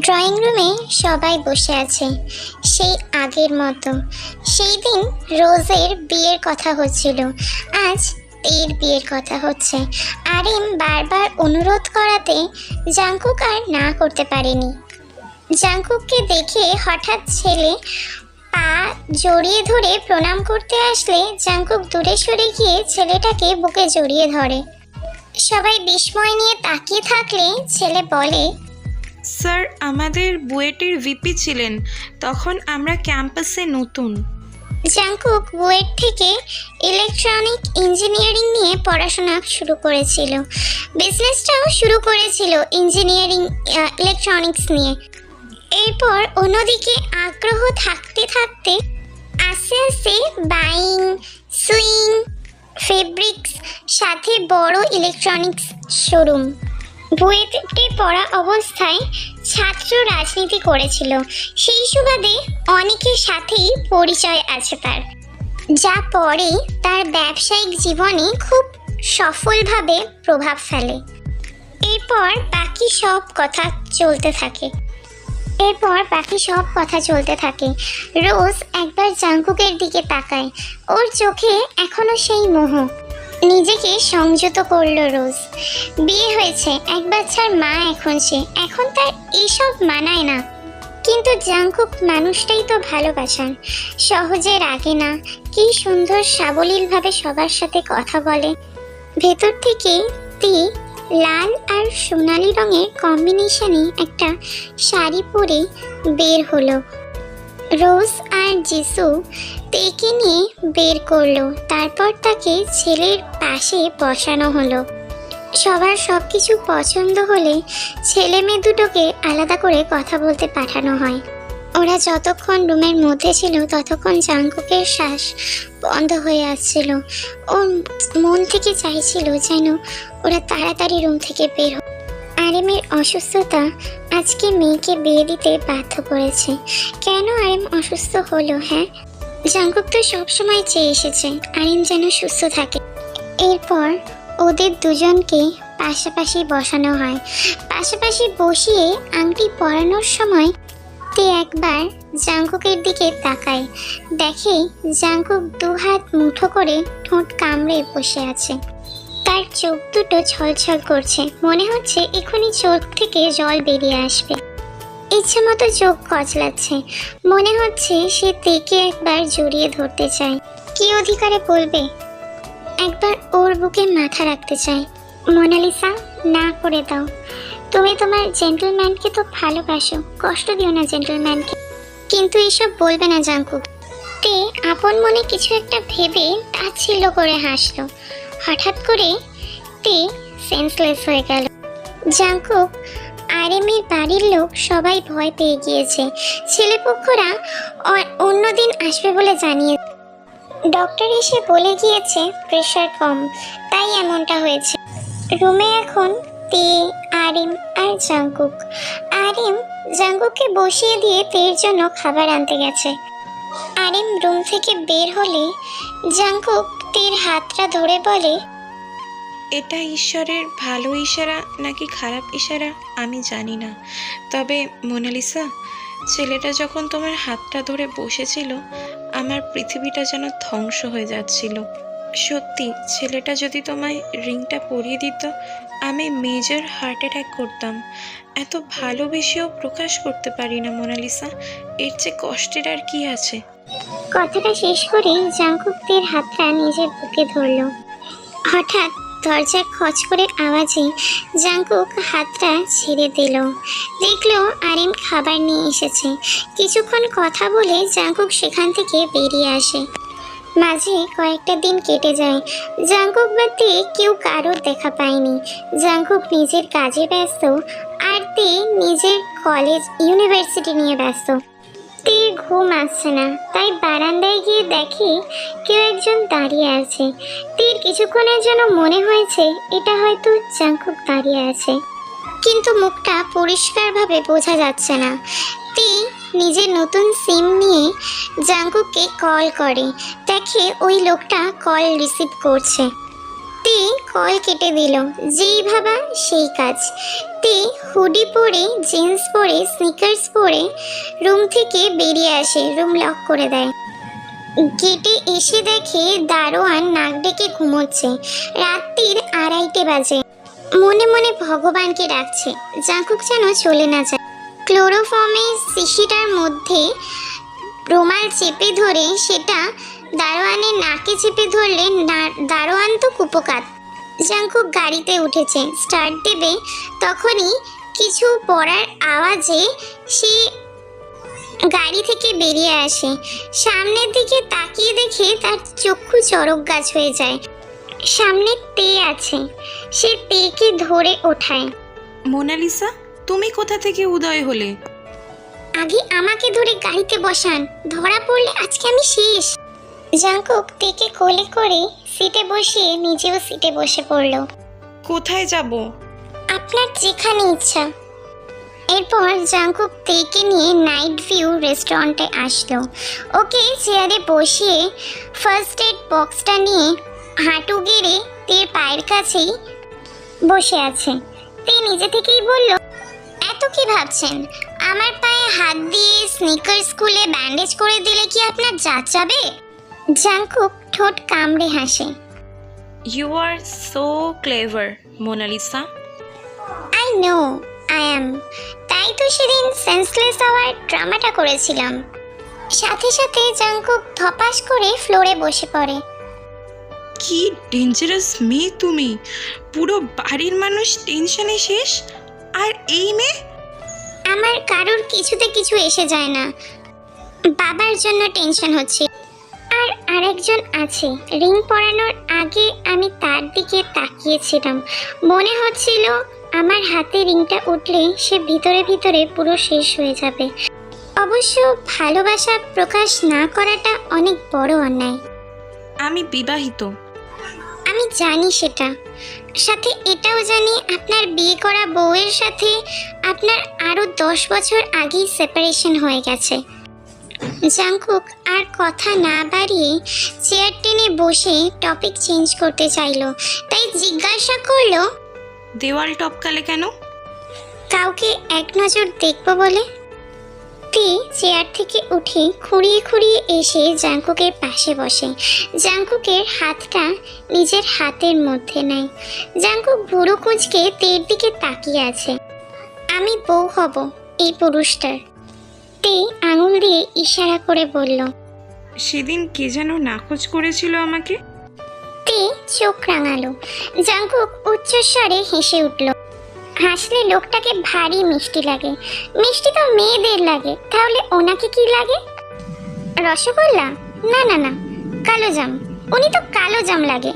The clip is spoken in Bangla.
ড্রয়িং রুমে সবাই বসে আছে, সেই আগের মতো। সেই দিন রোজের বিয়ের কথা হচ্ছিল, আজ তের বিয়ের কথা হচ্ছে। আরিম বারবার অনুরোধ করাতে জাঙ্কুক আর না করতে পারেনি। জাঙ্কুককে দেখে হঠাৎ ছেলে পা জড়িয়ে ধরে প্রণাম করতে আসলে জাঙ্কুক দূরে সরে গিয়ে ছেলেটাকে বুকে জড়িয়ে ধরে। সবাই বিস্ময় নিয়ে তাকিয়ে থাকলে ছেলে বলে স্যার, আমাদের বুয়েটের ভিপি ছিলেন। তখন আমরা ক্যাম্পাসে নতুন। জাংকুক বুয়েট থেকে ইলেকট্রনিক ইঞ্জিনিয়ারিং নিয়ে পড়াশোনা শুরু করেছিল। বিজনেসটাও শুরু করেছিল ইঞ্জিনিয়ারিং ইলেকট্রনিক্স নিয়ে। এরপর অন্যদিকে আগ্রহ থাকতে থাকতে আস্তে আস্তে বাইং, সুইং, ফেব্রিক্স সাথে বড় ইলেকট্রনিক্স শোরুম। বুয়েটে পড়া অবস্থায় ছাত্র রাজনীতি করেছিল। সেই সুবাদে অনেকের সাথেই পরিচয় আছে তার। যা পরে তার ব্যবসায়িক জীবনে খুব সফলভাবে প্রভাব ফেলে। এরপর বাকি সব কথা চলতে থাকে। এরপর বাকি সব কথা চলতে থাকে। রোজ একবার জাঙ্কুকের দিকে তাকায়। ওর চোখে এখনও সেই মোহ। নিজেকে সংযত করল রোজ। বিয়ে হয়েছে, এক বাচ্চার মা এখন সে। এখন তার এইসব মানায় না। কিন্তু জাংকুক মানুষটাই তো ভালোবাসার। সহজে রাগে না। কি সুন্দর সাবলীলভাবে সবার সাথে কথা বলে। ভেতর থেকে তি লাল আর সোনালি রঙের কম্বিনেশনে একটা শাড়ি পরে বের হলো। রোজ আর যিশু তেকে নিয়ে বের করল। তারপর তাকে ছেলের পাশে বসানো হলো। সবার সব কিছু পছন্দ হলে ছেলে মেয়ে দুটোকে আলাদা করে কথা বলতে পাঠানো হয়। ওরা যতক্ষণ রুমের মধ্যে ছিল ততক্ষণ জাঙ্কুকের শ্বাস বন্ধ হয়ে আসছিল। ওর মন থেকে চাইছিল যেন ওরা তাড়াতাড়ি রুম থেকে বের আরেমের অসুস্থতা আজকে মেয়েকে বিয়ে দিতে বাধ্য করেছে। কেন আরেম অসুস্থ হলো হ্যাঁ? জাঙ্কুক তো সবসময় চেয়ে এসেছে, আরিম যেন সুস্থ থাকে। এরপর ওদের দুজনকে পাশাপাশি বসানো হয়। পাশাপাশি বসিয়ে আংটি পরানোর সময় তে একবার জাঙ্কুকের দিকে তাকায়। দেখে জাঙ্কুক দুহাত মুঠো করে ঠোঁট কামড়ে বসে আছে। তার চোখ দুটো ছলছল করছে। মনে হচ্ছে এখনই চোখ থেকে জল বেরিয়ে আসবে। ইচ্ছে মতো চোখ কচলাচ্ছে। মনে হচ্ছে সে তেকে একবার জড়িয়ে ধরতে চায়। কি অধিকারে বলবে? একবার ওর বুকে মাথা রাখতে চায়। মোনালিসা, না করে দাও। তুমি তোমার জেন্টলম্যানকে তো ভালোবাসো। কষ্ট দিও না জেন্টলম্যানকে। কিন্তু এসব বলবে না জাঙ্কুক তে আপন মনে কিছু একটা ভেবে তাচ্ছিল্য করে হাসলো। হঠাৎ করে তে সেন্সলেস হয়ে গেল। জাঙ্কুক আরেমের বাড়ির লোক সবাই ভয় পেয়ে গিয়েছে। ছেলেপক্ষরা অন্যদিন আসবে বলে জানিয়ে ডক্টর এসে বলে গিয়েছে প্রেশার কম, তাই এমনটা হয়েছে। রুমে এখন তে, আরিম আর জাঙ্কুক আরিম জাঙ্কুককে বসিয়ে দিয়ে তের জন্য খাবার আনতে গেছে। আরিম রুম থেকে বের হলে জাঙ্কুক তের হাতটা ধরে বলে, এটা ঈশ্বরের ভালো ইশারা নাকি খারাপ ইশারা আমি জানি না। তবে মোনালিসা, ছেলেটা যখন তোমার হাতটা ধরে বসেছিল, আমার পৃথিবীটা যেন ধ্বংস হয়ে যাচ্ছিল। সত্যি, ছেলেটা যদি তোমায় রিংটা পরিয়ে দিত, আমি মেজর হার্ট অ্যাটাক করতাম। এত ভালোবেসেও প্রকাশ করতে পারি না মোনালিসা, এর চেয়ে কষ্টের আর কি আছে? কথাটা শেষ করে জাঙ্কুক তের হাতটা নিজের বুকে ধরলো। হঠাৎ দরজা খচ করে আওয়াজে জাঙ্কুক হাতটা ছেড়ে দিল। দেখল আরিম খাবার নিয়ে এসেছে। কিছুক্ষণ কথা বলে জাঙ্কুক সেখান থেকে বেরিয়ে আসে। মাঝে কয়েকটা দিন কেটে যায়। জাঙ্কুক বাদে কেউ কারোর দেখা পায়নি। জাঙ্কুক নিজের কাজে ব্যস্ত, আর তে নিজের কলেজ ইউনিভার্সিটি নিয়ে ব্যস্ত। তে ঘুম আসছে না। তাই বারান্দায় গিয়ে দেখি কেউ একজন দাঁড়িয়ে আছে। তীর কিছুক্ষণের জন্য মনে হয়েছে এটা হয়তো জাঙ্কুক দাঁড়িয়ে আছে। কিন্তু মুখটা পরিষ্কারভাবে বোঝা যাচ্ছে না। তি নিজের নতুন সিম নিয়ে জাঙ্কুককে কল করে। দেখে ওই লোকটা কল রিসিভ করছে। তে কল কেটে দিল। যেই ভাবা সেই কাজ। তে হুডি পরে জিন্স পরে স্নিকার্স পরে রুম থেকে বেরিয়ে আসে, রুম লক করে দেয়। গেটে এসে দেখে দারোয়ান নাক ডেকে ঘুমোচ্ছে। রাত্রির আড়াইটে বাজে। মনে মনে ভগবানকে ডাকছে, জাঁকুক যেন চলে না যায়। ক্লোরোফর্মে শিশিটার মধ্যে রুমাল চেপে ধরে সেটা দারোয়ানের নাকে চেপে ধরলেন দারোয়ান তো কুপকাত। জাঙ্কুক গাড়িতে উঠেছে। স্টার্ট দেবে তখনই কিছু পড়ার আওয়াজে সে গাড়ি থেকে বেরিয়ে আসে। সামনের দিকে তাকিয়ে দেখে তার চক্ষু চরক গাছ হয়ে যায়। সামনে তে আছে। সে তেকে ধরে ওঠায়। মোনালিসা তুমি কোথা থেকে উদয় হলে? আগে আমাকে ধরে গাড়িতে বসান। ধরা পড়লে আজকে আমি শেষ। জাঙ্কুক তেকে কোলে করে সিটে বসিয়ে নিজেও সিটে বসে পড়ল। কোথায় যাব? আপনার যেখানে ইচ্ছা। এরপর জাঙ্কুক তেকে নিয়ে নাইট ভিউ রেস্টুরেন্টে আসলো। ওকে চেয়ারে বসিয়ে ফার্স্ট এড বক্সটা নিয়ে হাঁটু গেড়ে তের পায়ের কাছেই বসে আছে। তে নিজে থেকেই বলল এত কি ভাবছেন? আমার পায়ে হাত দিয়ে স্নিকার স্কুলে ব্যান্ডেজ করে দিলে কি আপনার জাত যাবে জাঙ্কুক ঠোঁট কামড়ে হাসে। You are so clever Monalisa I know I am তাই তো সেদিন সেন্সলেস হওয়ার ড্রামাটা করেছিলাম। সাথে সাথে জাঙ্কুক ধপাস করে ফ্লোরে বসে পড়ে। কি ডেঞ্জারাস মেয়ে তুমি। পুরো বাড়ির মানুষ টেনশনে শেষ? আর এই মেয়ে? আমার কারোর কিছুতে কিছু এসে যায় না। বাবার জন্য টেনশন হচ্ছে। আরেকজন আছে। রিং পরানোর আগে আমি তার দিকে তাকিয়েছিলাম। মনে হচ্ছিল আমার হাতে রিংটা উঠলে সে ভিতরে ভিতরে পুরো শেষ হয়ে যাবে। অবশ্য ভালোবাসা প্রকাশ না করাটা অনেক বড় অন্যায়। আমি বিবাহিত। আমি জানি সেটা। সাথে এটাও জানি আপনার বিয়ে করা বউয়ের সাথে আপনার আরও দশ বছর আগেই সেপারেশন হয়ে গেছে। জাংকুক আর কথা না বাড়িয়ে চেয়ার টেনে বসে টপিক চেঞ্জ করতে চাইলো। তাই জিজ্ঞাসা করল দেওয়াল টপকালে কেন? কাউকে এক নজর দেখব বলে। তে চেয়ার থেকে উঠে খুঁড়িয়ে খুঁড়িয়ে এসে জাঙ্কুকের পাশে বসে। জাঙ্কুকের হাতটা নিজের হাতের মধ্যে নেয়। জাঙ্কুক ভুরু কুঁচকে তের দিকে তাকিয়ে আছে। আমি বউ হব এই পুরুষটার। তে আঙুল দিয়ে ইশারা করে বলল সেদিন কে যেন নাকচ করেছিল আমাকে? তে চোখ রাঙালো। জাঙ্কুক উচ্চস্বরে হেসে উঠল হাসলে লোকটাকে ভারী মিষ্টি লাগে। মিষ্টি তো মেয়েদের লাগে তাহলে ওনাকে কি লাগে? রসগোল্লা? না না না কালো জাম। উনি তো কালো জাম লাগে।